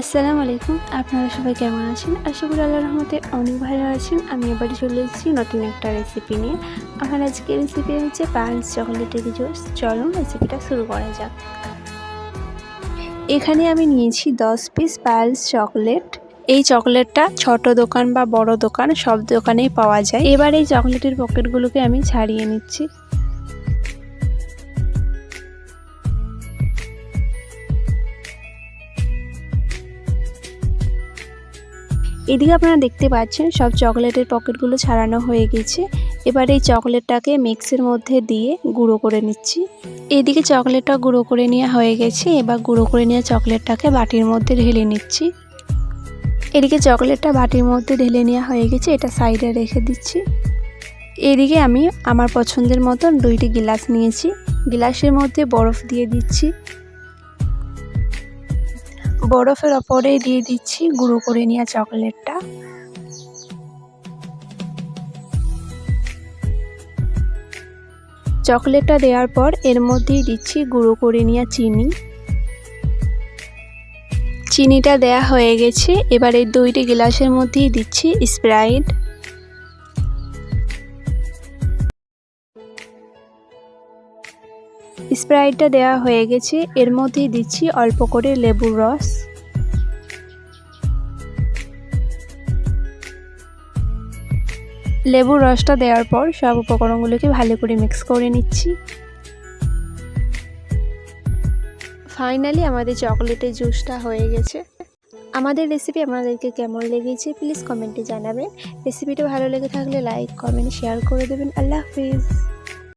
আসসালামু আলাইকুম। আপনারা সবাই কেমন আছেন? আশা করি আল্লাহ রহমতে অনেক ভালো আছেন। আমি এবারে চলে এসেছি নতুন একটা রেসিপি নিয়ে। আমার আজকে রেসিপি হচ্ছে পালস চকলেটের জুস চলুন রেসিপিটা শুরু করা যাক। এখানে আমি নিয়েছি দশ পিস পালস চকলেট এই চকলেটটা ছোট দোকান বা বড় দোকান, সব দোকানেই পাওয়া যায়। এবার এই চকলেটের পকেটগুলোকে আমি ছাড়িয়ে নিচ্ছি। এদিকে আপনারা দেখতে পাচ্ছেন, সব চকলেটের পকেটগুলো ছাড়ানো হয়ে গেছে। এবার এই চকলেটটাকে মিক্সের মধ্যে দিয়ে গুঁড়ো করে নিচ্ছি। এদিকে চকলেটটা গুঁড়ো করে নেওয়া হয়ে গেছে, এবার গুঁড়ো করে নেওয়া চকলেটটাকে বাটির মধ্যে ঢেলে নিচ্ছি। এদিকে চকলেটটা বাটির মধ্যে ঢেলে নেওয়া হয়ে গেছে, এটা সাইডে রেখে দিচ্ছি। এদিকে আমি আমার পছন্দের মতন দুইটি গিলাস নিয়েছি। গিলাসের মধ্যে বরফ দিয়ে দিচ্ছি। বরফের ওপরে দিয়ে দিচ্ছি, গুঁড়ো করে নেওয়া চকলেটটা। চকলেটটা দেওয়ার পর এর মধ্যেই দিচ্ছি গুঁড়ো করে নেওয়া চিনি। চিনিটা দেয়া হয়ে গেছে, এবার এই দুইটি গ্লাসের মধ্যেই দিচ্ছি স্প্রাইট। স্প্রাইটটা দেওয়া হয়ে গেছে, এর মধ্যেই দিচ্ছি অল্প করে লেবুর রস। লেবুর রসটা দেওয়ার পর সব উপকরণগুলোকে ভালো করে মিক্স করে নিচ্ছি। ফাইনালি আমাদের চকলেটের জুসটা হয়ে গেছে। আমাদের রেসিপি আপনাদেরকে কেমন লেগেছে প্লিজ কমেন্টে জানাবেন। রেসিপিটা ভালো লেগে থাকলে লাইক, কমেন্ট, শেয়ার করে দেবেন। আল্লাহ হাফিজ।